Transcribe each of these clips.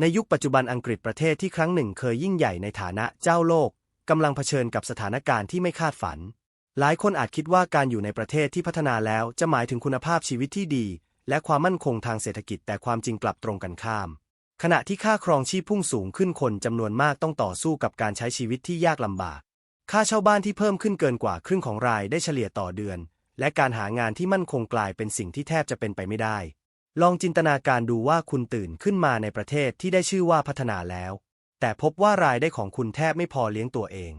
ในยุคปัจจุบันอังกฤษประเทศที่ครั้งหนึ่งเคยยิ่งใหญ่ในฐานะเจ้าโลกกำลังเผชิญกับสถานการณ์ที่ไม่คาดฝัน หลายคนอาจคิดว่าการอยู่ในประเทศที่พัฒนาแล้วจะหมายถึงคุณภาพชีวิตที่ดี และความมั่นคงทางเศรษฐกิจแต่ความจริงกลับตรงกันข้าม ขณะที่ค่าครองชีพพุ่งสูงขึ้นคนจำนวนมากต้องต่อสู้กับการใช้ชีวิตที่ยากลำบาก ค่าเช่าบ้านที่เพิ่มขึ้นเกินกว่าครึ่งของรายได้เฉลี่ยต่อเดือน และการหางานที่มั่นคงกลายเป็นสิ่งที่แทบจะเป็นไปไม่ได้ ลองจินตนาการดูว่าคุณตื่นขึ้นมาในประเทศที่ได้ชื่อว่าพัฒนาแล้ว แต่พบว่ารายได้ของคุณแทบไม่พอเลี้ยงตัวเอง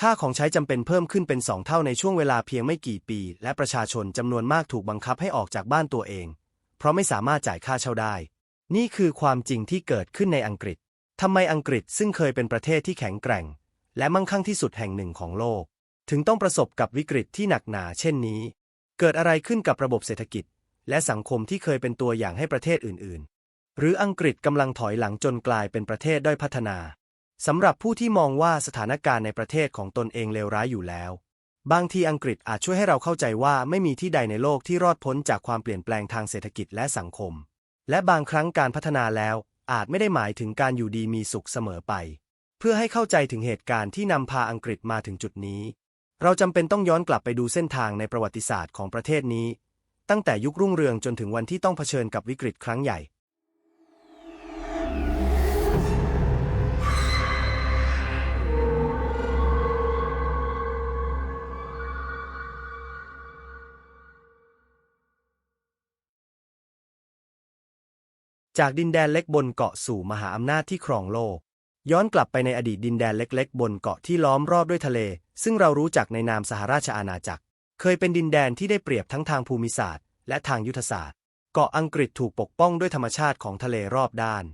ค่าของใช้จำเป็นเพิ่มขึ้นเป็นสองเท่าในช่วงเวลาเพียงไม่กี่ปี และประชาชนจำนวนมากถูกบังคับให้ออกจากบ้านตัวเอง เพราะไม่สามารถจ่ายค่าเช่าได้ นี่คือความจริงที่เกิดขึ้นในอังกฤษทำไมอังกฤษซึ่งเคยเป็นประเทศที่แข็งแกร่ง และมั่งคั่งที่สุดแห่งหนึ่งของโลก ถึงต้องประสบกับวิกฤตที่หนักหนาเช่นนี้ เกิดอะไรขึ้นกับระบบเศรษฐกิจ และสังคมที่เคยเป็นตัวอย่างให้ประเทศอื่น ๆ หรืออังกฤษกำลังถอยหลังจนกลายเป็นประเทศด้อยพัฒนา สำหรับผู้ที่มองว่าสถานการณ์ในประเทศของตนเองเลวร้ายอยู่แล้ว บางทีอังกฤษอาจช่วยให้เราเข้าใจว่าไม่มีที่ใดในโลกที่รอดพ้นจากความเปลี่ยนแปลงทางเศรษฐกิจและสังคม และบางครั้งการพัฒนาแล้ว อาจไม่ได้หมายถึงการอยู่ดีมีสุขเสมอไป เพื่อให้เข้าใจถึงเหตุการณ์ที่นำพาอังกฤษมาถึงจุดนี้เราจำเป็นต้องย้อนกลับไปดูเส้นทางในประวัติศาสตร์ของประเทศนี้ ตั้งแต่ยุครุ่งเรืองจนถึงวันที่ต้องเผชิญกับวิกฤตครั้งใหญ่ จากดินแดนเล็กบนเกาะสู่มหาอำนาจที่ครองโลก ย้อนกลับไปในอดีตดินแดนเล็ก ๆ บนเกาะที่ล้อมรอบด้วยทะเล ซึ่งเรารู้จักในนามสหราชอาณาจักร เคยเป็นดินแดนที่ได้เปรียบทั้งทางภูมิศาสตร์ และทางยุทธศาสตร์ เกาะอังกฤษถูกปกป้องด้วยธรรมชาติของทะเลรอบด้าน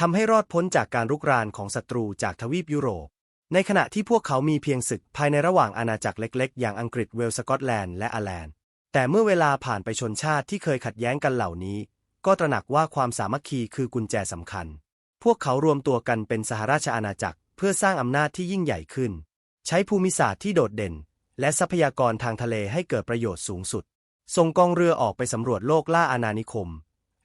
ทำให้รอดพ้นจากการรุกรานของศัตรูจากทวีปยุโรป ในขณะที่พวกเขามีเพียงศึกภายในระหว่างอาณาจักรเล็กๆ อย่างอังกฤษเวลส์สกอตแลนด์และอาแลนด์ แต่เมื่อเวลาผ่านไปชนชาติที่เคยขัดแย้งกันเหล่านี้ ก็ตระหนักว่าความสามัคคีคือกุญแจสำคัญ พวกเขารวมตัวกันเป็นสหราชอาณาจักร เพื่อสร้างอำนาจที่ยิ่งใหญ่ขึ้น ใช้ภูมิศาสตร์ที่โดดเด่น และทรัพยากรทางทะเลให้เกิดประโยชน์สูงสุด ส่งกองเรือออกไปสำรวจโลกล่าอาณานิคม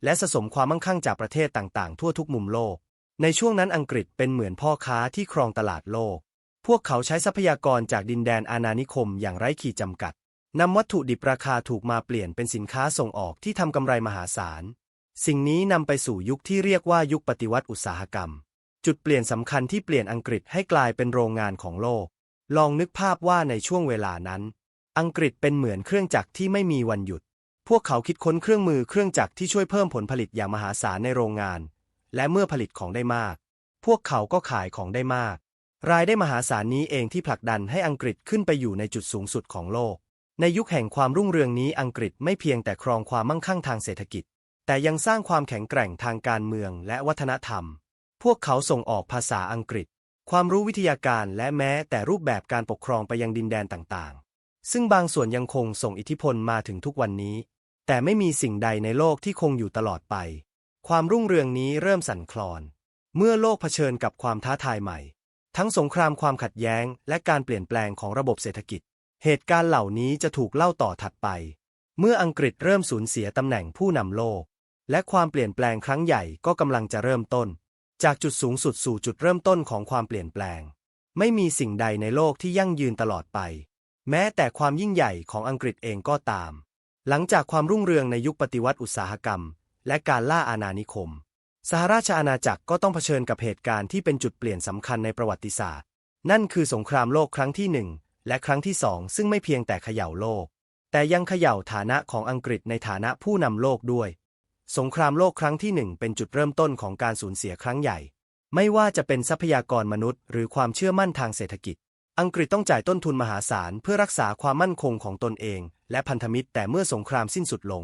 และสะสมความมั่งคั่งจากประเทศต่างๆ ทั่วทุกมุมโลก ในช่วงนั้นอังกฤษเป็นเหมือนพ่อค้าที่ครองตลาดโลก พวกเขาใช้ทรัพยากรจากดินแดนอาณานิคมอย่างไร้ขีดจำกัดนำวัตถุดิบราคาถูกมาเปลี่ยนเป็นสินค้าส่งออกที่ทำกำไรมหาศาล สิ่งนี้นำไปสู่ยุคที่เรียกว่ายุคปฏิวัติอุตสาหกรรม จุดเปลี่ยนสำคัญที่เปลี่ยนอังกฤษให้กลายเป็นโรงงานของโลก ลองนึกภาพว่าในช่วงเวลานั้น อังกฤษเป็นเหมือนเครื่องจักรที่ไม่มีวันหยุด พวกเขาคิดค้นเครื่องมือเครื่องจักรที่ช่วยเพิ่มผลผลิตอย่างมหาศาลในโรงงาน และเมื่อผลิตของได้มาก พวกเขาก็ขายของได้มาก รายได้มหาศาลนี้เองที่ผลักดันให้อังกฤษขึ้นไปอยู่ในจุดสูงสุดของโลก ในยุคแห่งความรุ่งเรืองนี้อังกฤษไม่เพียงแต่ครองความมั่งคั่งทางเศรษฐกิจ แต่ยังสร้างความแข็งแกร่งทางการเมืองและวัฒนธรรม พวกเขาส่งออกภาษาอังกฤษ ความรู้วิทยาการและแม้แต่รูปแบบการปกครองไปยังดินแดนต่างๆ ซึ่งบางส่วนยังคงส่งอิทธิพลมาถึงทุกวันนี้ แต่ไม่มีสิ่งใดในโลกที่คงอยู่ตลอดไป ความรุ่งเรืองนี้เริ่มสั่นคลอน เมื่อโลกเผชิญกับความท้าทายใหม่ ทั้งสงครามความขัดแย้ง และการเปลี่ยนแปลงของระบบเศรษฐกิจ เหตุการณ์เหล่านี้จะถูกเล่าต่อถัดไป เมื่ออังกฤษเริ่มสูญเสียตำแหน่งผู้นำโลก และความเปลี่ยนแปลงครั้งใหญ่ก็กำลังจะเริ่มต้น จากจุดสูงสุดสู่จุดเริ่มต้นของความเปลี่ยนแปลง ไม่มีสิ่งใดในโลกที่ยั่งยืนตลอดไป แม้แต่ความยิ่งใหญ่ของอังกฤษเองก็ตาม หลังจากความรุ่งเรืองในยุคปฏิวัติอุตสาหกรรม และการล่าอาณานิคม สหราชอาณาจักรก็ต้องเผชิญกับเหตุการณ์ที่เป็นจุดเปลี่ยนสำคัญในประวัติศาสตร์ นั่นคือสงครามโลกครั้งที่หนึ่งและครั้งที่สองซึ่งไม่เพียงแต่เขย่าโลก แต่ยังเขย่าฐานะของอังกฤษในฐานะผู้นำโลกด้วย สงครามโลกครั้งที่หนึ่งเป็นจุดเริ่มต้นของการสูญเสียครั้งใหญ่ ไม่ว่าจะเป็นทรัพยากรมนุษย์ หรือความเชื่อมั่นทางเศรษฐกิจ อังกฤษต้องจ่ายต้นทุนมหาศาลเพื่อรักษาความมั่นคงของตนเอง และพันธมิตรแต่เมื่อสงครามสิ้นสุดลง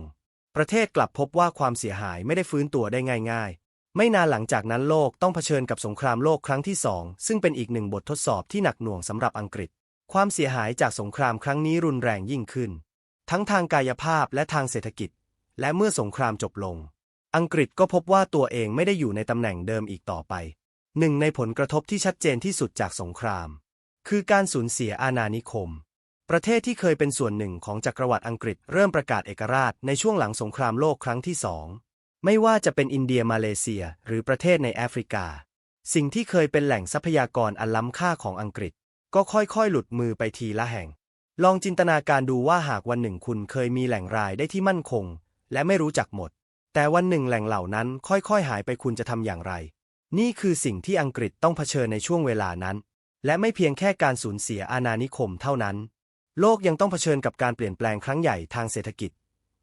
ประเทศกลับพบว่าความเสียหายไม่ได้ฟื้นตัวได้ง่าย ๆ ไม่นานหลังจากนั้นโลกต้องเผชิญกับสงครามโลกครั้งที่สองซึ่งเป็นอีกหนึ่งบททดสอบที่หนักหน่วงสำหรับอังกฤษ ความเสียหายจากสงครามครั้งนี้รุนแรงยิ่งขึ้น ทั้งทางกายภาพและทางเศรษฐกิจ และเมื่อสงครามจบลง อังกฤษก็พบว่าตัวเองไม่ได้อยู่ในตำแหน่งเดิมอีกต่อไป หนึ่งในผลกระทบที่ชัดเจนที่สุดจากสงคราม คือการสูญเสียอาณานิคม ประเทศที่เคยเป็นส่วนหนึ่งของจักรวรรดิอังกฤษเริ่มประกาศเอกราชในช่วงหลังสงครามโลกครั้งที่สอง ไม่ว่าจะเป็นอินเดียมาเลเซียหรือประเทศในแอฟริกา สิ่งที่เคยเป็นแหล่งทรัพยากรอันล้ำค่าของอังกฤษ ก็ค่อยๆ หลุดมือไปทีละแห่งลองจินตนาการดูว่าหากวันหนึ่งคุณเคยมีแหล่งรายได้ที่มั่นคง และไม่รู้จักหมด แต่วันหนึ่งแหล่งเหล่านั้นค่อยๆหายไปคุณจะทำอย่างไร นี่คือสิ่งที่อังกฤษต้องเผชิญในช่วงเวลานั้น และไม่เพียงแค่การสูญเสียอาณานิคมเท่านั้น โลกยังต้องเผชิญกับการเปลี่ยนแปลงครั้งใหญ่ทางเศรษฐกิจ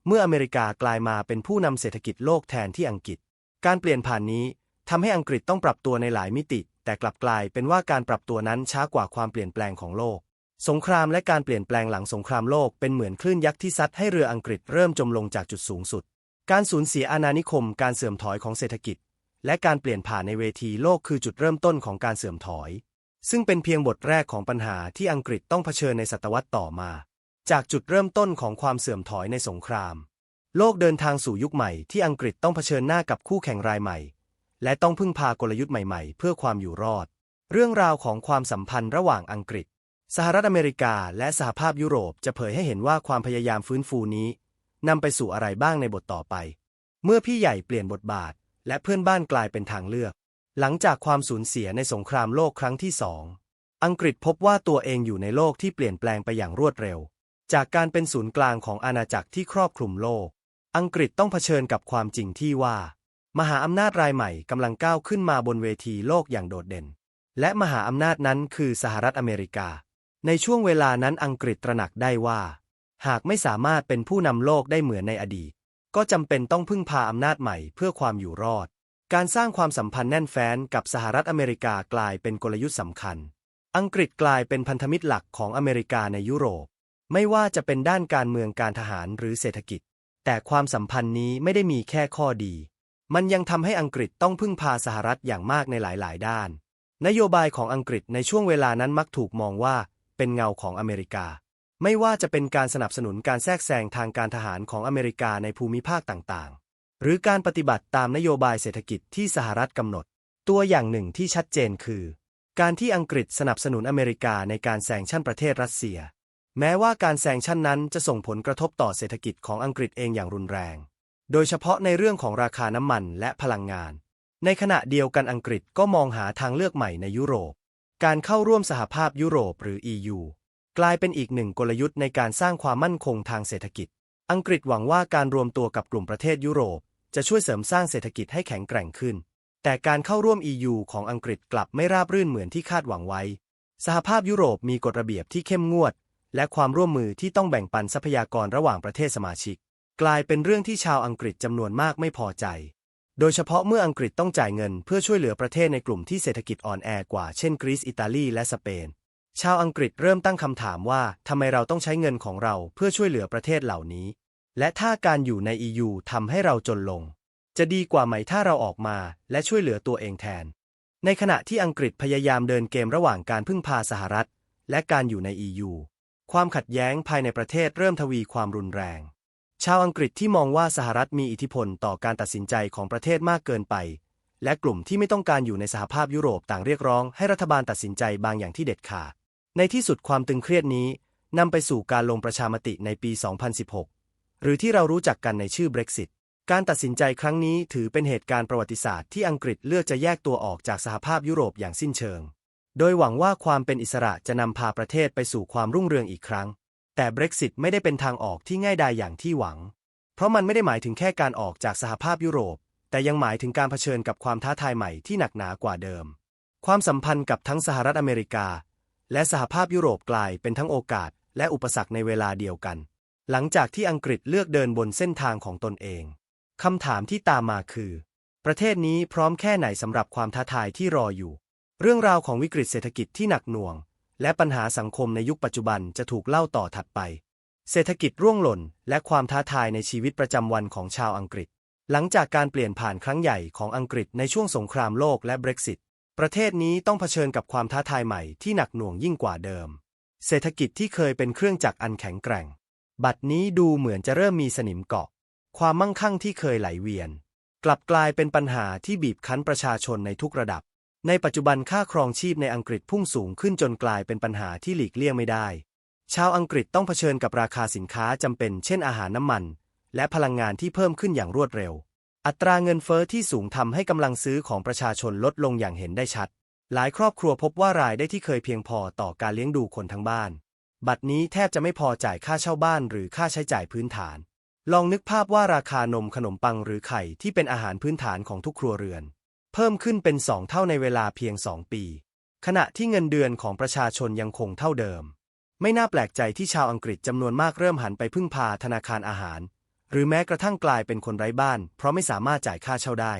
เมื่ออเมริกากลายมาเป็นผู้นำเศรษฐกิจโลกแทนที่อังกฤษ การเปลี่ยนผ่านนี้ทำให้อังกฤษต้องปรับตัวในหลายมิติ แต่กลับกลายเป็นว่าการปรับตัวนั้นช้ากว่าความเปลี่ยนแปลงของโลก สงครามและการเปลี่ยนแปลงหลังสงครามโลกเป็นเหมือนคลื่นยักษ์ที่ซัดให้เรืออังกฤษเริ่มจมลงจากจุดสูงสุด การสูญเสียอาณานิคม การเสื่อมถอยของเศรษฐกิจ และการเปลี่ยนผ่านในเวทีโลกคือจุดเริ่มต้นของการเสื่อมถอย ซึ่งเป็นเพียงบทแรกของปัญหาที่อังกฤษต้องเผชิญในศตวรรษต่อมา จากจุดเริ่มต้นของความเสื่อมถอยในสงคราม โลกเดินทางสู่ยุคใหม่ที่อังกฤษต้องเผชิญหน้ากับคู่แข่งรายใหม่ และต้องพึ่งพากลยุทธ์ใหม่ ๆ เพื่อความอยู่รอด เรื่องราวของความสัมพันธ์ระหว่างอังกฤษ สหรัฐอเมริกาและสหภาพยุโรปจะเผยให้เห็นว่าความพยายามฟื้นฟูนี้นำไปสู่อะไรบ้างในบทต่อไป เมื่อพี่ใหญ่เปลี่ยนบทบาท และเพื่อนบ้านกลายเป็นทางเลือก หลังจากความสูญเสียในสงครามโลกครั้งที่สอง อังกฤษพบว่าตัวเองอยู่ในโลกที่เปลี่ยนแปลงไปอย่างรวดเร็ว จากการเป็นศูนย์กลางของอาณาจักรที่ครอบคลุมโลก อังกฤษต้องเผชิญกับความจริงที่ว่า มหาอำนาจรายใหม่กำลังก้าวขึ้นมาบนเวทีโลกอย่างโดดเด่น และมหาอำนาจนั้นคือสหรัฐอเมริกา ในช่วงเวลานั้นอังกฤษตระหนักได้ว่า หากไม่สามารถเป็นผู้นำโลกได้เหมือนในอดีต ก็จำเป็นต้องพึ่งพาอำนาจใหม่เพื่อความอยู่รอด การสร้างความสัมพันธ์แน่นแฟ้นกับสหรัฐอเมริกากลายเป็นกลยุทธ์สำคัญ อังกฤษกลายเป็นพันธมิตรหลักของอเมริกาในยุโรป ไม่ว่าจะเป็นด้านการเมืองการทหารหรือเศรษฐกิจ แต่ความสัมพันธ์นี้ไม่ได้มีแค่ข้อดี มันยังทำให้อังกฤษต้องพึ่งพาสหรัฐอย่างมากในหลาย ๆ ด้าน นโยบายของอังกฤษในช่วงเวลานั้นมักถูกมองว่า เป็นเงาของอเมริกา ไม่ว่าจะเป็นการสนับสนุนการแทรกแซงทางการทหารของอเมริกาในภูมิภาคต่างๆ หรือการปฏิบัติตามนโยบายเศรษฐกิจที่สหรัฐกำหนด ตัวอย่างหนึ่งที่ชัดเจนคือ การที่อังกฤษสนับสนุนอเมริกาในการแซงชั่นประเทศรัสเซีย แม้ว่าการแซงชั่นนั้นจะส่งผลกระทบต่อเศรษฐกิจของอังกฤษเองอย่างรุนแรง โดยเฉพาะในเรื่องของราคาน้ำมันและพลังงาน ในขณะเดียวกันอังกฤษก็มองหาทางเลือกใหม่ในยุโรป การเข้าร่วมสหภาพยุโรปหรือ EU กลายเป็นอีกหนึ่งกลยุทธ์ในการสร้างความมั่นคงทางเศรษฐกิจ อังกฤษหวังว่าการรวมตัวกับกลุ่มประเทศยุโรป จะช่วยเสริมสร้างเศรษฐกิจให้แข็งแกร่งขึ้น แต่การเข้าร่วม EU ของอังกฤษกลับไม่ราบรื่นเหมือนที่คาดหวังไว้ สหภาพยุโรปมีกฎระเบียบที่เข้มงวด และความร่วมมือที่ต้องแบ่งปันทรัพยากรระหว่างประเทศสมาชิก กลายเป็นเรื่องที่ชาวอังกฤษจำนวนมากไม่พอใจ โดยเฉพาะเมื่ออังกฤษต้องจ่ายเงินเพื่อช่วยเหลือประเทศในกลุ่มที่เศรษฐกิจอ่อนแอกว่า เช่นกรีซอิตาลีและสเปน ชาวอังกฤษเริ่มตั้งคำถามว่าทำไมเราต้องใช้เงินของเราเพื่อช่วยเหลือประเทศเหล่านี้ และถ้าการอยู่ใน EU ทำให้เราจนลง จะดีกว่าไหมถ้าเราออกมาและช่วยเหลือตัวเองแทน ในขณะที่อังกฤษพยายามเดินเกมระหว่างการพึ่งพาสหรัฐ และการอยู่ใน EU ความขัดแย้งภายในประเทศเริ่มทวีความรุนแรง ชาวอังกฤษที่มองว่าสหรัฐมีอิทธิพลต่อการตัดสินใจของประเทศมากเกินไป และกลุ่มที่ไม่ต้องการอยู่ในสหภาพยุโรปต่างเรียกร้องให้รัฐบาลตัดสินใจบางอย่างที่เด็ดขาด ในที่สุดความตึงเครียดนี้นำไปสู่การลงประชามติในปี 2016 หรือที่เรารู้จักกันในชื่อ Brexit การตัดสินใจครั้งนี้ถือเป็นเหตุการณ์ประวัติศาสตร์ที่อังกฤษเลือกจะแยกตัวออกจากสหภาพยุโรปอย่างสิ้นเชิง โดยหวังว่าความเป็นอิสระจะนำพาประเทศไปสู่ความรุ่งเรืองอีกครั้ง แต่ Brexit ไม่ได้เป็นทางออกที่ง่ายดายอย่างที่หวัง เพราะมันไม่ได้หมายถึงแค่การออกจากสหภาพยุโรป แต่ยังหมายถึงการเผชิญกับความท้าทายใหม่ที่หนักหนากว่าเดิม ความสัมพันธ์กับทั้งสหรัฐอเมริกา และสหภาพยุโรปกลายเป็นทั้งโอกาส และอุปสรรคในเวลาเดียวกัน หลังจากที่อังกฤษเลือกเดินบนเส้นทางของตนเองคำถามที่ตามมาคือ ประเทศนี้พร้อมแค่ไหนสำหรับความท้าทายที่รออยู่ เรื่องราวของวิกฤตเศรษฐกิจที่หนักหน่วง และปัญหาสังคมในยุคปัจจุบันจะถูกเล่าต่อถัดไป เศรษฐกิจร่วงหล่น และความท้าทายในชีวิตประจำวันของชาวอังกฤษ หลังจากการเปลี่ยนผ่านครั้งใหญ่ของอังกฤษในช่วงสงครามโลกและ Brexit ประเทศนี้ต้องเผชิญกับความท้าทายใหม่ที่หนักหน่วงยิ่งกว่าเดิม เศรษฐกิจที่เคยเป็นเครื่องจักรอันแข็งแกร่ง บัดนี้ดูเหมือนจะเริ่มมีสนิมเกาะ ความมั่งคั่งที่เคยไหลเวียน กลับกลายเป็นปัญหาที่บีบคั้นประชาชนในทุกระดับ ในปัจจุบันค่าครองชีพในอังกฤษพุ่งสูงขึ้นจนกลายเป็นปัญหาที่หลีกเลี่ยงไม่ได้ ชาวอังกฤษต้องเผชิญกับราคาสินค้าจำเป็น เช่นอาหารน้ำมัน และพลังงานที่เพิ่มขึ้นอย่างรวดเร็ว อัตราเงินเฟอ้อที่สูงทำให้กำลังซื้อของประชาชนลดลงอย่างเห็นได้ชัด หลายครอบครัวพบว่ารายได้ที่เคยเพียงพอต่อการเลี้ยงดูคนทั้งบ้าน บัดนี้แทบจะไม่พอจ่ายค่าเช่าบ้านหรือค่าใช้จ่ายพื้นฐาน ลองนึกภาพว่าราคานมขนมปังหรือไข่ที่เป็นอาหารพื้นฐานของทุกครัวเรือน เพิ่มขึ้นเป็นสองเท่าในเวลาเพียงสองปี ขณะที่เงินเดือนของประชาชนยังคงเท่าเดิม ไม่น่าแปลกใจที่ชาวอังกฤษจำนวนมากเริ่มหันไปพึ่งพาธนาคารอาหาร หรือแม้กระทั่งกลายเป็นคนไร้บ้าน เพราะไม่สามารถจ่ายค่าเช่าได้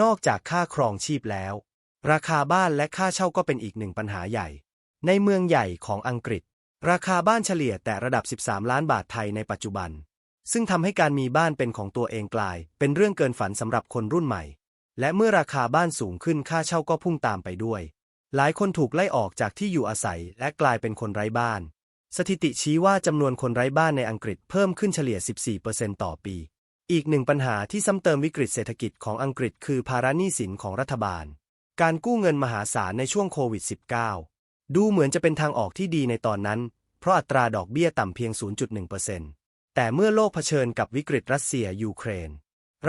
นอกจากค่าครองชีพแล้ว ราคาบ้านและค่าเช่าก็เป็นอีกหนึ่งปัญหาใหญ่ ในเมืองใหญ่ของอังกฤษ ราคาบ้านเฉลี่ยแต่ระดับ 13 ล้านบาทไทยในปัจจุบันซึ่งทำให้การมีบ้านเป็นของตัวเองกลาย เป็นเรื่องเกินฝันสำหรับคนรุ่นใหม่ และเมื่อราคาบ้านสูงขึ้นค่าเช่าก็พุ่งตามไปด้วย หลายคนถูกไล่ออกจากที่อยู่อาศัยและกลายเป็นคนไร้บ้าน สถิติชี้ว่าจำนวนคนไร้บ้านในอังกฤษเพิ่มขึ้นเฉลี่ย 14%ต่อปี อีกหนึ่งปัญหาที่ซ้ำเติมวิกฤตเศรษฐกิจของอังกฤษคือภาระหนี้สินของรัฐบาล การกู้เงินมหาศาลในช่วงโควิด -19 ดูเหมือนจะเป็นทางออกที่ดีในตอนนั้น เพราะอัตราดอกเบี้ยต่ำเพียง 0.1%แต่เมื่อโลกเผชิญกับวิกฤตรัสเซียยูเครน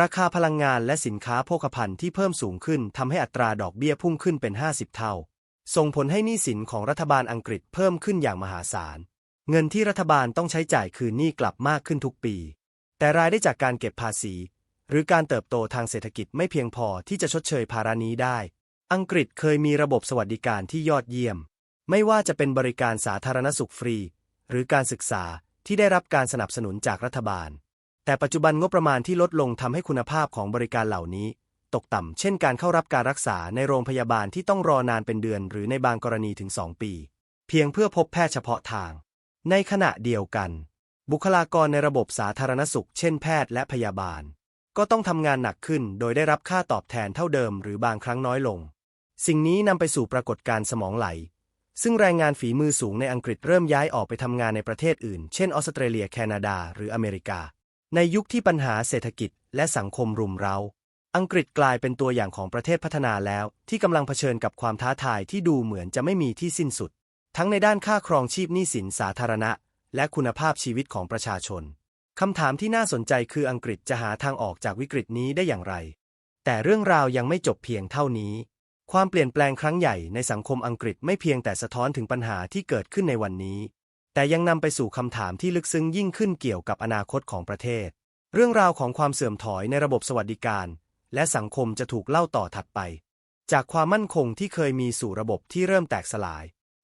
ราคาพลังงานและสินค้าโภคภัณฑ์ที่เพิ่มสูงขึ้นทำให้อัตราดอกเบี้ยพุ่งขึ้นเป็น 50 เท่า ส่งผลให้หนี้สินของรัฐบาลอังกฤษเพิ่มขึ้นอย่างมหาศาล เงินที่รัฐบาลต้องใช้จ่ายคืนหนี้กลับมากขึ้นทุกปี แต่รายได้จากการเก็บภาษี หรือการเติบโตทางเศรษฐกิจไม่เพียงพอที่จะชดเชยภาระนี้ได้ อังกฤษเคยมีระบบสวัสดิการที่ยอดเยี่ยม ไม่ว่าจะเป็นบริการสาธารณสุขฟรี หรือการศึกษาที่ได้รับการสนับสนุนจากรัฐบาล แต่ปัจจุบันงบประมาณที่ลดลงทำให้คุณภาพของบริการเหล่านี้ ตกต่ำเช่นการเข้ารับการรักษาในโรงพยาบาลที่ต้องรอนานเป็นเดือน หรือในบางกรณีถึง 2 ปี เพียงเพื่อพบแพทย์เฉพาะทาง ในขณะเดียวกัน บุคลากรในระบบสาธารณสุข เช่นแพทย์และพยาบาล ก็ต้องทำงานหนักขึ้น โดยได้รับค่าตอบแทนเท่าเดิม หรือบางครั้งน้อยลง สิ่งนี้นำไปสู่ปรากฏการณ์สมองไหล ซึ่งแรงงานฝีมือสูงในอังกฤษเริ่มย้ายออกไปทำงานในประเทศอื่น เช่นออสเตรเลีย แคนาดา หรืออเมริกา ในยุคที่ปัญหาเศรษฐกิจและสังคมรุมเร้า อังกฤษกลายเป็นตัวอย่างของประเทศพัฒนาแล้ว ที่กำลังเผชิญกับความท้าทายที่ดูเหมือนจะไม่มีที่สิ้นสุด ทั้งในด้านค่าครองชีพหนี้สินสาธารณะ และคุณภาพชีวิตของประชาชนคำถามที่น่าสนใจคืออังกฤษจะหาทางออกจากวิกฤตนี้ได้อย่างไร แต่เรื่องราวยังไม่จบเพียงเท่านี้ ความเปลี่ยนแปลงครั้งใหญ่ในสังคมอังกฤษไม่เพียงแต่สะท้อนถึงปัญหาที่เกิดขึ้นในวันนี้ แต่ยังนำไปสู่คำถามที่ลึกซึ้งยิ่งขึ้นเกี่ยวกับอนาคตของประเทศ เรื่องราวของความเสื่อมถอยในระบบสวัสดิการ และสังคมจะถูกเล่าต่อถัดไป จากความมั่นคงที่เคยมีสู่ระบบที่เริ่มแตกสลาย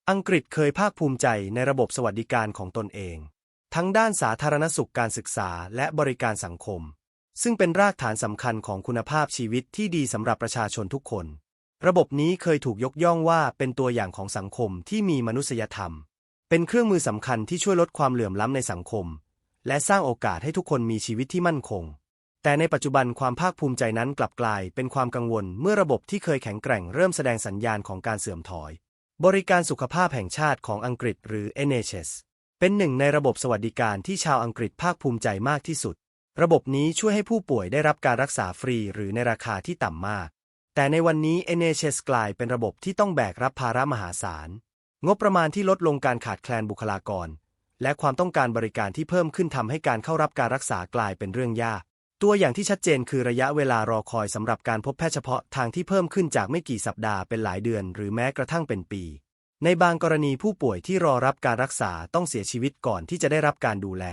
อังกฤษเคยภาคภูมิใจในระบบสวัสดิการของตนเอง ทั้งด้านสาธารณสุขการศึกษาและบริการสังคม ซึ่งเป็นรากฐานสำคัญของคุณภาพชีวิตที่ดีสำหรับประชาชนทุกคน ระบบนี้เคยถูกยกย่องว่าเป็นตัวอย่างของสังคมที่มีมนุษยธรรม เป็นเครื่องมือสำคัญที่ช่วยลดความเหลื่อมล้ำในสังคม และสร้างโอกาสให้ทุกคนมีชีวิตที่มั่นคง แต่ในปัจจุบันความภาคภูมิใจนั้นกลับกลายเป็นความกังวลเมื่อระบบที่เคยแข็งแกร่งเริ่มแสดงสัญญาณของการเสื่อมถอย บริการสุขภาพแห่งชาติของอังกฤษหรือ NHS เป็นหนึ่งในระบบสวัสดิการที่ชาวอังกฤษภาคภูมิใจมากที่สุด ระบบนี้ช่วยให้ผู้ป่วยได้รับการรักษาฟรีหรือในราคาที่ต่ำมาก แต่ในวันนี้ NHS กลายเป็นระบบที่ต้องแบกรับภาระมหาศาล งบประมาณที่ลดลงการขาดแคลนบุคลากร และความต้องการบริการที่เพิ่มขึ้นทำให้การเข้ารับการรักษากลายเป็นเรื่องยาก ตัวอย่างที่ชัดเจนคือระยะเวลารอคอยสำหรับการพบแพทย์เฉพาะทางที่เพิ่มขึ้นจากไม่กี่สัปดาห์เป็นหลายเดือน หรือแม้กระทั่งเป็นปี ในบางกรณีผู้ป่วยที่รอรับการรักษาต้องเสียชีวิตก่อนที่จะได้รับการดูแล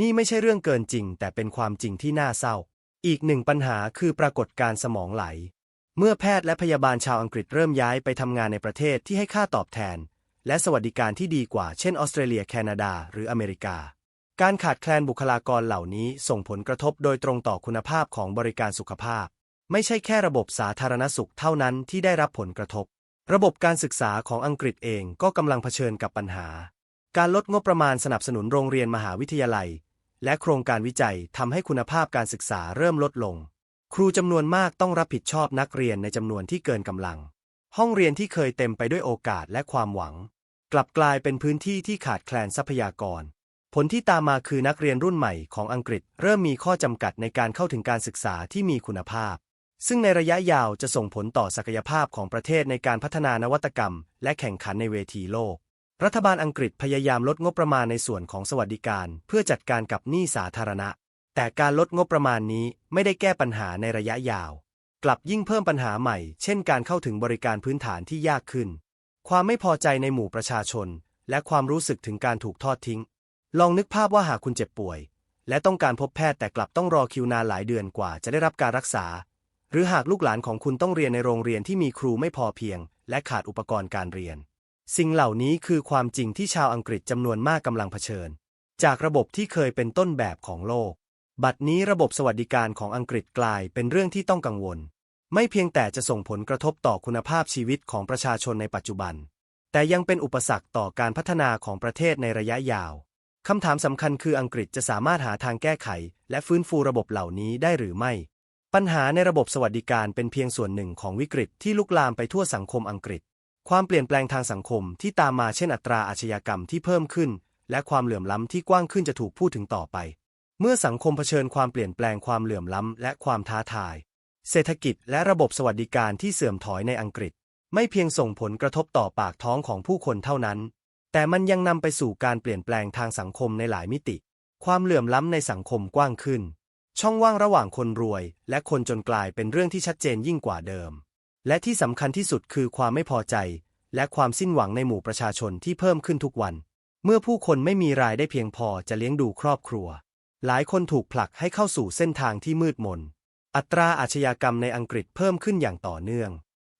นี่ไม่ใช่เรื่องเกินจริง แต่เป็นความจริงที่น่าเศร้า อีกหนึ่งปัญหาคือปรากฏการสมองไหล เมื่อแพทย์และพยาบาลชาวอังกฤษเริ่มย้ายไปทำงานในประเทศที่ให้ค่าตอบแทน และสวัสดิการที่ดีกว่าเช่นออสเตรเลียแคนาดา หรืออเมริกา การขาดแคลนบุคลากรเหล่านี้ส่งผลกระทบโดยตรงต่อคุณภาพของบริการสุขภาพ ไม่ใช่แค่ระบบสาธารณสุขเท่านั้นที่ได้รับผลกระทบ ระบบการศึกษาของอังกฤษเองก็กำลังเผชิญกับปัญหา การลดงบประมาณสนับสนุนโรงเรียนมหาวิทยาลัย และโครงการวิจัยทำให้คุณภาพการศึกษาเริ่มลดลง ครูจำนวนมากต้องรับผิดชอบนักเรียนในจำนวนที่เกินกำลัง ห้องเรียนที่เคยเต็มไปด้วยโอกาสและความหวัง กลับกลายเป็นพื้นที่ที่ขาดแคลนทรัพยากร ผลที่ตามมาคือนักเรียนรุ่นใหม่ของอังกฤษ เริ่มมีข้อจำกัดในการเข้าถึงการศึกษาที่มีคุณภาพ ซึ่งในระยะยาวจะส่งผลต่อศักยภาพของประเทศในการพัฒนานวัตกรรม และแข่งขันในเวทีโลก รัฐบาลอังกฤษพยายามลดงบประมาณในส่วนของสวัสดิการ เพื่อจัดการกับหนี้สาธารณะ แต่การลดงบประมาณนี้ไม่ได้แก้ปัญหาในระยะยาว กลับยิ่งเพิ่มปัญหาใหม่ เช่น การเข้าถึงบริการพื้นฐานที่ยากขึ้น ความไม่พอใจในหมู่ประชาชน และความรู้สึกถึงการถูกทอดทิ้ง ลองนึกภาพว่าหากคุณเจ็บป่วย และต้องการพบแพทย์แต่กลับต้องรอคิวนานหลายเดือนกว่าจะได้รับการรักษา หรือหากลูกหลานของคุณต้องเรียนในโรงเรียนที่มีครูไม่พอเพียง และขาดอุปกรณ์การเรียน สิ่งเหล่านี้คือความจริงที่ชาวอังกฤษจำนวนมากกำลังเผชิญ จากระบบที่เคยเป็นต้นแบบของโลก บัดนี้ระบบสวัสดิการของอังกฤษกลายเป็นเรื่องที่ต้องกังวล ไม่เพียงแต่จะส่งผลกระทบต่อคุณภาพชีวิตของประชาชนในปัจจุบัน แต่ยังเป็นอุปสรรคต่อการพัฒนาของประเทศในระยะยาว คำถามสำคัญคืออังกฤษจะสามารถหาทางแก้ไข และฟื้นฟูระบบเหล่านี้ได้หรือไม่ ปัญหาในระบบสวัสดิการเป็นเพียงส่วนหนึ่งของวิกฤตที่ลุกลามไปทั่วสังคมอังกฤษ ความเปลี่ยนแปลงทางสังคมที่ตามมาเช่นอัตราอาชญากรรมที่เพิ่มขึ้น และความเหลื่อมล้ำที่กว้างขึ้นจะถูกพูดถึงต่อไป เมื่อสังคมเผชิญความเปลี่ยนแปลงความเหลื่อมล้ำและความท้าทาย เศรษฐกิจและระบบสวัสดิการที่เสื่อมถอยในอังกฤษ ไม่เพียงส่งผลกระทบต่อปากท้องของผู้คนเท่านั้น แต่มันยังนำไปสู่การเปลี่ยนแปลงทางสังคมในหลายมิติ ความเหลื่อมล้ำในสังคมกว้างขึ้น ช่องว่างระหว่างคนรวย และคนจนกลายเป็นเรื่องที่ชัดเจนยิ่งกว่าเดิม และที่สำคัญที่สุดคือความไม่พอใจ และความสิ้นหวังในหมู่ประชาชนที่เพิ่มขึ้นทุกวัน เมื่อผู้คนไม่มีรายได้เพียงพอจะเลี้ยงดูครอบครัว หลายคนถูกผลักให้เข้าสู่เส้นทางที่มืดมน อัตราอาชญากรรมในอังกฤษเพิ่มขึ้นอย่างต่อเนื่อง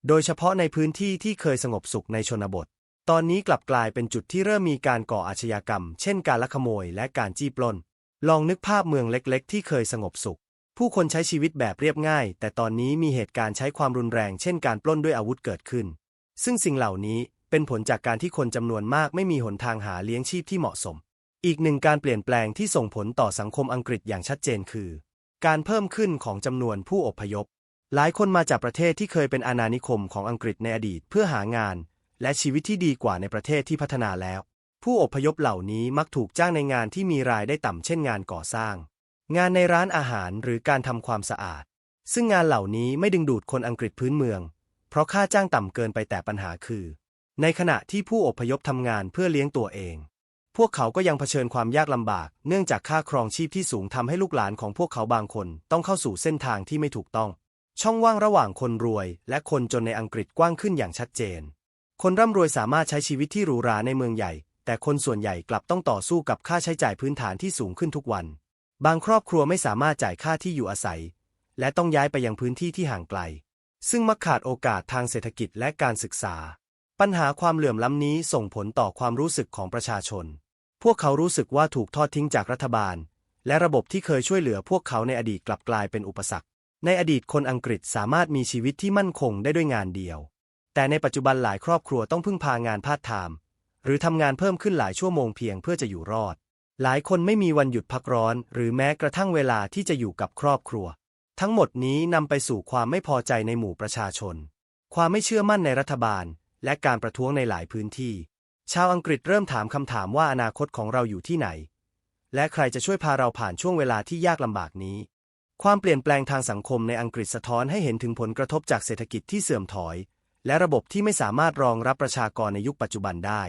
โดยเฉพาะในพื้นที่ที่เคยสงบสุขในชนบท ตอนนี้กลับกลายเป็นจุดที่เริ่มมีการก่ออาชญากรรม เช่นการลักขโมยและการจี้ปล้น ลองนึกภาพเมืองเล็กๆ ที่เคยสงบสุข ผู้คนใช้ชีวิตแบบเรียบง่าย แต่ตอนนี้มีเหตุการณ์ใช้ความรุนแรง เช่นการปล้นด้วยอาวุธเกิดขึ้น ซึ่งสิ่งเหล่านี้เป็นผลจากการที่คนจำนวนมากไม่มีหนทางหาเลี้ยงชีพที่เหมาะสม อีกหนึ่งการเปลี่ยนแปลงที่ส่งผลต่อสังคมอังกฤษอย่างชัดเจนคือ การเพิ่มขึ้นของจำนวนผู้อพยพ หลายคนมาจากประเทศที่เคยเป็นอาณานิคมของอังกฤษในอดีตเพื่อหางาน และชีวิตที่ดีกว่าในประเทศที่พัฒนาแล้ว ผู้อพยพเหล่านี้มักถูกจ้างในงานที่มีรายได้ต่ำเช่นงานก่อสร้าง งานในร้านอาหารหรือการทำความสะอาด ซึ่งงานเหล่านี้ไม่ดึงดูดคนอังกฤษพื้นเมือง เพราะค่าจ้างต่ำเกินไปแต่ปัญหาคือ ในขณะที่ผู้อพยพทำงานเพื่อเลี้ยงตัวเอง พวกเขาก็ยังเผชิญความยากลำบาก เนื่องจากค่าครองชีพที่สูงทำให้ลูกหลานของพวกเขาบางคน ต้องเข้าสู่เส้นทางที่ไม่ถูกต้อง ช่องว่างระหว่างคนรวย และคนจนในอังกฤษกว้างขึ้นอย่างชัดเจน คนร่ำรวยสามารถใช้ชีวิตที่หรูหราในเมืองใหญ่ แต่คนส่วนใหญ่กลับต้องต่อสู้กับค่าใช้จ่ายพื้นฐานที่สูงขึ้นทุกวัน บางครอบครัวไม่สามารถจ่ายค่าที่อยู่อาศัย และต้องย้ายไปยังพื้นที่ที่ห่างไกล ซึ่งมักขาดโอกาสทางเศรษฐกิจและการศึกษา ปัญหาความเหลื่อมล้ำนี้ส่งผลต่อความรู้สึกของประชาชน พวกเขารู้สึกว่าถูกทอดทิ้งจากรัฐบาล และระบบที่เคยช่วยเหลือพวกเขาในอดีตกลับกลายเป็นอุปสรรค ในอดีตคนอังกฤษสามารถมีชีวิตที่มั่นคงได้ด้วยงานเดียว แต่ในปัจจุบันหลายครอบครัวต้องพึ่งพางานพาร์ทไทม์หรือทำงานเพิ่มขึ้นหลายชั่วโมงเพียงเพื่อจะอยู่รอด หลายคนไม่มีวันหยุดพักร้อน หรือแม้กระทั่งเวลาที่จะอยู่กับครอบครัว ทั้งหมดนี้นำไปสู่ความไม่พอใจในหมู่ประชาชน ความไม่เชื่อมั่นในรัฐบาล และการประท้วงในหลายพื้นที่ ชาวอังกฤษเริ่มถามคำถามว่าอนาคตของเราอยู่ที่ไหน และใครจะช่วยพาเราผ่านช่วงเวลาที่ยากลำบากนี้ ความเปลี่ยนแปลงทางสังคมในอังกฤษสะท้อนให้เห็นถึงผลกระทบจากเศรษฐกิจที่เสื่อมถอย และระบบที่ไม่สามารถรองรับประชากรในยุคปัจจุบันได้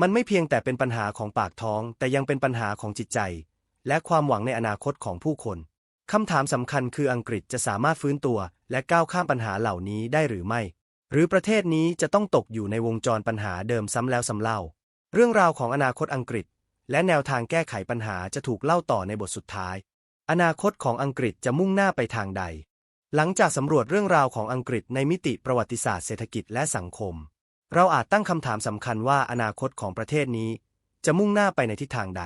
มันไม่เพียงแต่เป็นปัญหาของปากท้อง แต่ยังเป็นปัญหาของจิตใจ และความหวังในอนาคตของผู้คนคำถามสำคัญคืออังกฤษจะสามารถฟื้นตัว และก้าวข้ามปัญหาเหล่านี้ได้หรือไม่ หรือประเทศนี้จะต้องตกอยู่ในวงจรปัญหาเดิมซ้ำแล้วซ้ำเล่า เรื่องราวของอนาคตอังกฤษ และแนวทางแก้ไขปัญหาจะถูกเล่าต่อในบทสุดท้าย อนาคตของอังกฤษจะมุ่งหน้าไปทางใด หลังจากสำรวจเรื่องราวของอังกฤษในมิติประวัติศาสตร์เศรษฐกิจและสังคม เราอาจตั้งคำถามสำคัญว่าอนาคตของประเทศนี้ จะมุ่งหน้าไปในทิศทางใด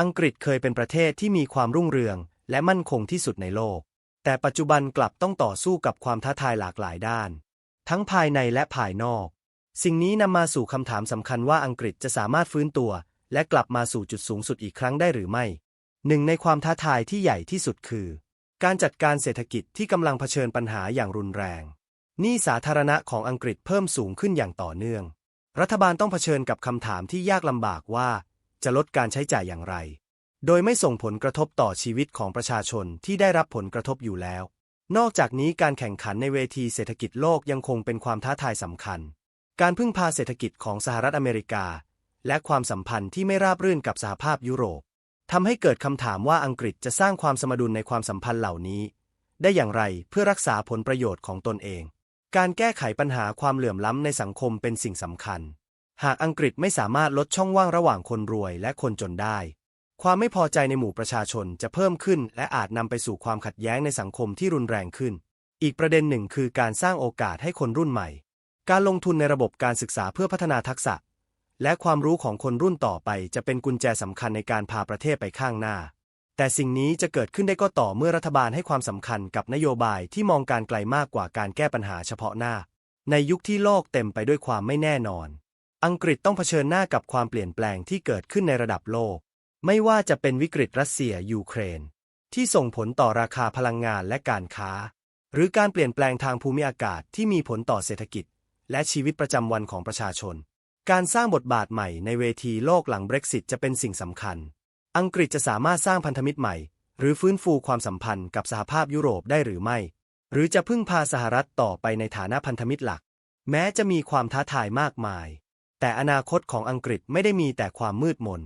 อังกฤษเคยเป็นประเทศที่มีความรุ่งเรือง และมั่นคงที่สุดในโลก แต่ปัจจุบันกลับต้องต่อสู้กับความท้าทายหลากหลายด้าน ทั้งภายในและภายนอก สิ่งนี้นำมาสู่คำถามสำคัญว่าอังกฤษจะสามารถฟื้นตัว และกลับมาสู่จุดสูงสุดอีกครั้งได้หรือไม่ หนึ่งในความท้าทายที่ใหญ่ที่สุดคือ การจัดการเศรษฐกิจที่กำลังเผชิญปัญหาอย่างรุนแรงหนี้สาธารณะของอังกฤษเพิ่มสูงขึ้นอย่างต่อเนื่อง รัฐบาลต้องเผชิญกับคำถามที่ยากลำบากว่า จะลดการใช้จ่ายอย่างไร โดยไม่ส่งผลกระทบต่อชีวิตของประชาชนที่ได้รับผลกระทบอยู่แล้ว นอกจากนี้การแข่งขันในเวทีเศรษฐกิจโลกยังคงเป็นความท้าทายสำคัญ การพึ่งพาเศรษฐกิจของสหรัฐอเมริกา และความสัมพันธ์ที่ไม่ราบรื่นกับสหภาพยุโรปทำให้เกิดคำถามว่าอังกฤษจะสร้างความสมดุลในความสัมพันธ์เหล่านี้ ได้อย่างไรเพื่อรักษาผลประโยชน์ของตนเอง การแก้ไขปัญหาความเหลื่อมล้ำในสังคมเป็นสิ่งสำคัญ หากอังกฤษไม่สามารถลดช่องว่างระหว่างคนรวยและคนจนได้ ความไม่พอใจในหมู่ประชาชนจะเพิ่มขึ้น และอาจนำไปสู่ความขัดแย้งในสังคมที่รุนแรงขึ้น อีกประเด็นหนึ่งคือการสร้างโอกาสให้คนรุ่นใหม่ การลงทุนในระบบการศึกษาเพื่อพัฒนาทักษะ และความรู้ของคนรุ่นต่อไปจะเป็นกุญแจสำคัญในการพาประเทศไปข้างหน้า แต่สิ่งนี้จะเกิดขึ้นได้ก็ต่อเมื่อรัฐบาลให้ความสำคัญกับนโยบายที่มองการไกลมากกว่าการแก้ปัญหาเฉพาะหน้า ในยุคที่โลกเต็มไปด้วยความไม่แน่นอน อังกฤษต้องเผชิญหน้ากับความเปลี่ยนแปลงที่เกิดขึ้นในระดับโลก ไม่ว่าจะเป็นวิกฤตรัสเซียยูเครน ที่ส่งผลต่อราคาพลังงานและการค้า หรือการเปลี่ยนแปลงทางภูมิอากาศที่มีผลต่อเศรษฐกิจ และชีวิตประจำวันของประชาชน การสร้างบทบาทใหม่ในเวทีโลกหลังเบรกซิตจะเป็นสิ่งสำคัญ อังกฤษจะสามารถสร้างพันธมิตรใหม่ หรือฟื้นฟูความสัมพันธ์กับสหภาพยุโรปได้หรือไม่ หรือจะพึ่งพาสหรัฐต่อไปในฐานะพันธมิตรหลัก แม้จะมีความท้าทายมากมาย แต่อนาคตของอังกฤษไม่ได้มีแต่ความมืดมน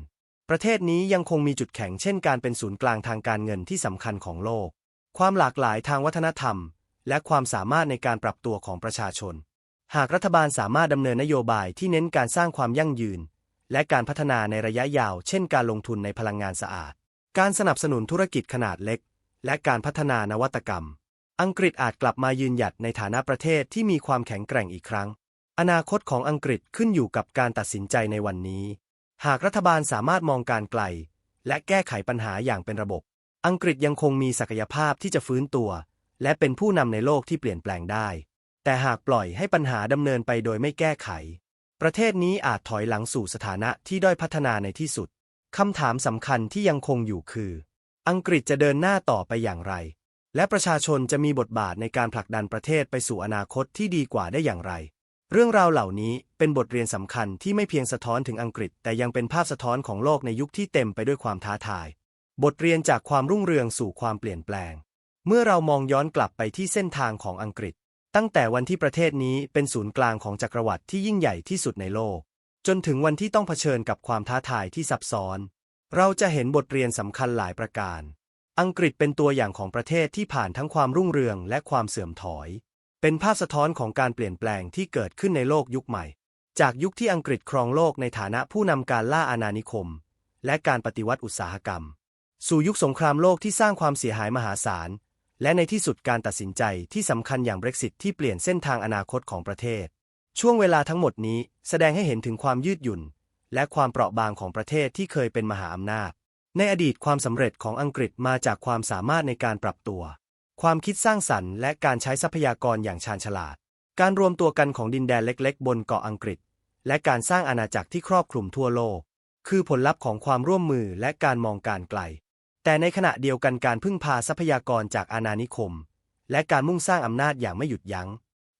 ประเทศนี้ยังคงมีจุดแข็งเช่นการเป็นศูนย์กลางทางการเงินที่สำคัญของโลก ความหลากหลายทางวัฒนธรรม และความสามารถในการปรับตัวของประชาชน หากรัฐบาลสามารถดำเนินนโยบายที่เน้นการสร้างความยั่งยืน และการพัฒนาในระยะยาว เช่น การลงทุนในพลังงานสะอาด การสนับสนุนธุรกิจขนาดเล็ก และการพัฒนานวัตกรรม อังกฤษอาจกลับมายืนหยัดในฐานะประเทศที่มีความแข็งแกร่งอีกครั้ง อนาคตของอังกฤษขึ้นอยู่กับการตัดสินใจในวันนี้ หากรัฐบาลสามารถมองการไกล และแก้ไขปัญหาอย่างเป็นระบบ อังกฤษยังคงมีศักยภาพที่จะฟื้นตัว และเป็นผู้นำในโลกที่เปลี่ยนแปลงได้ แต่หากปล่อยให้ปัญหาดำเนินไปโดยไม่แก้ไข ประเทศนี้อาจถอยหลังสู่สถานะที่ด้อยพัฒนาในที่สุดคำถามสำคัญที่ยังคงอยู่คือ อังกฤษจะเดินหน้าต่อไปอย่างไร และประชาชนจะมีบทบาทในการผลักดันประเทศไปสู่อนาคตที่ดีกว่าได้อย่างไร เรื่องราวเหล่านี้เป็นบทเรียนสำคัญที่ไม่เพียงสะท้อนถึงอังกฤษ แต่ยังเป็นภาพสะท้อนของโลกในยุคที่เต็มไปด้วยความท้าทาย บทเรียนจากความรุ่งเรืองสู่ความเปลี่ยนแปลง เมื่อเรามองย้อนกลับไปที่เส้นทางของอังกฤษ ตั้งแต่วันที่ประเทศนี้เป็นศูนย์กลางของจักรวรรดิที่ยิ่งใหญ่ที่สุดในโลก จนถึงวันที่ต้องเผชิญกับความท้าทายที่ซับซ้อน เราจะเห็นบทเรียนสำคัญหลายประการ อังกฤษเป็นตัวอย่างของประเทศที่ผ่านทั้งความรุ่งเรืองและความเสื่อมถอย เป็นภาพสะท้อนของการเปลี่ยนแปลงที่เกิดขึ้นในโลกยุคใหม่ จากยุคที่อังกฤษครองโลกในฐานะผู้นำการล่าอาณานิคม และการปฏิวัติอุตสาหกรรม สู่ยุคสงครามโลกที่สร้างความเสียหายมหาศาล และในที่สุดการตัดสินใจที่สำคัญอย่าง Brexit ที่เปลี่ยนเส้นทางอนาคตของประเทศ ช่วงเวลาทั้งหมดนี้แสดงให้เห็นถึงความยืดหยุ่น และความเปราะบางของประเทศที่เคยเป็นมหาอำนาจ ในอดีตความสำเร็จของอังกฤษมาจากความสามารถในการปรับตัว ความคิดสร้างสรรค์และการใช้ทรัพยากรอย่างชาญฉลาด การรวมตัวกันของดินแดนเล็กๆ บนเกาะอังกฤษ และการสร้างอาณาจักรที่ครอบคลุมทั่วโลก คือผลลัพธ์ของความร่วมมือและการมองการไกล แต่ในขณะเดียวกันการพึ่งพาทรัพยากรจากอาณานิคม และการมุ่งสร้างอำนาจอย่างไม่หยุดยัง้ง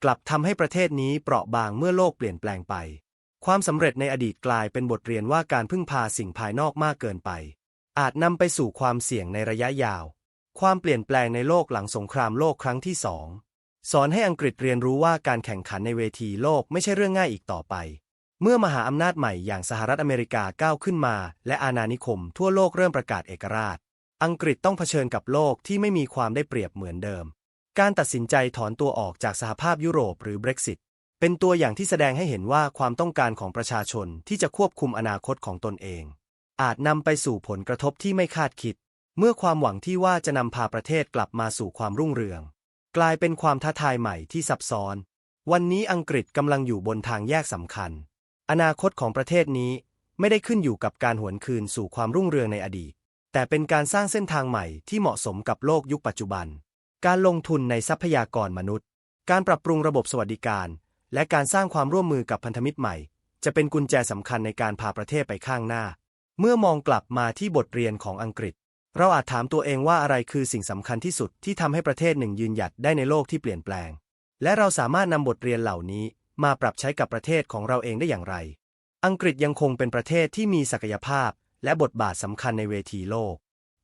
กลับทำให้ประเทศนี้เปราะบางเมื่อโลกเปลี่ยนแปลงไป ความสำเร็จในอดีตกลายเป็นบทเรียนว่าการพึ่งพาสิ่งภายนอกมากเกินไป อาจนำไปสู่ความเสี่ยงในระยะยาว ความเปลี่ยนแปลงในโลกหลังสงครามโลกครั้งที่สองสอนให้อังกฤษเรียนรู้ว่าการแข่งขันในเวทีโลกไม่ใช่เรื่องง่ายอีกต่อไป เมื่อมหาอำนาจใหม่อย่างสหรัฐอเมริกาก้าวขึ้นมา และอาณานิคมทั่วโลกเริ่มประกาศเอกราช อังกฤษต้องเผชิญกับโลกที่ไม่มีความได้เปรียบเหมือนเดิม การตัดสินใจถอนตัวออกจากสหภาพยุโรปหรือ Brexit เป็นตัวอย่างที่แสดงให้เห็นว่าความต้องการของประชาชนที่จะควบคุมอนาคตของตนเอง อาจนำไปสู่ผลกระทบที่ไม่คาดคิด เมื่อความหวังที่ว่าจะนำพาประเทศกลับมาสู่ความรุ่งเรือง กลายเป็นความท้าทายใหม่ที่ซับซ้อน วันนี้อังกฤษกำลังอยู่บนทางแยกสำคัญ อนาคตของประเทศนี้ไม่ได้ขึ้นอยู่กับการหวนคืนสู่ความรุ่งเรืองในอดีต แต่เป็นการสร้างเส้นทางใหม่ที่เหมาะสมกับโลกยุคปัจจุบัน การลงทุนในทรัพยากรมนุษย์ การปรับปรุงระบบสวัสดิการ และการสร้างความร่วมมือกับพันธมิตรใหม่ จะเป็นกุญแจสำคัญในการพาประเทศไปข้างหน้า เมื่อมองกลับมาที่บทเรียนของอังกฤษ เราอาจถามตัวเองว่าอะไรคือสิ่งสำคัญที่สุดที่ทำให้ประเทศหนึ่งยืนหยัดได้ในโลกที่เปลี่ยนแปลง และเราสามารถนำบทเรียนเหล่านี้มาปรับใช้กับประเทศของเราเองได้อย่างไร อังกฤษยังคงเป็นประเทศที่มีศักยภาพ และบทบาทสำคัญในเวทีโลก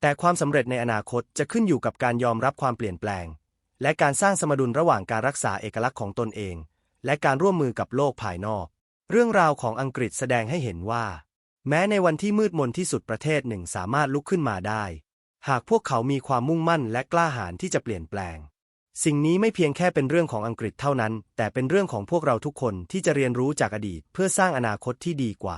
แต่ความสำเร็จในอนาคตจะขึ้นอยู่กับการยอมรับความเปลี่ยนแปลง และการสร้างสมดุลระหว่างการรักษาเอกลักษณ์ของตนเอง และการร่วมมือกับโลกภายนอก เรื่องราวของอังกฤษแสดงให้เห็นว่า แม้ในวันที่มืดมนที่สุดประเทศหนึ่งสามารถลุกขึ้นมาได้ หากพวกเขามีความมุ่งมั่นและกล้าหาญที่จะเปลี่ยนแปลง สิ่งนี้ไม่เพียงแค่เป็นเรื่องของอังกฤษเท่านั้น แต่เป็นเรื่องของพวกเราทุกคนที่จะเรียนรู้จากอดีต เพื่อสร้างอนาคตที่ดีกว่า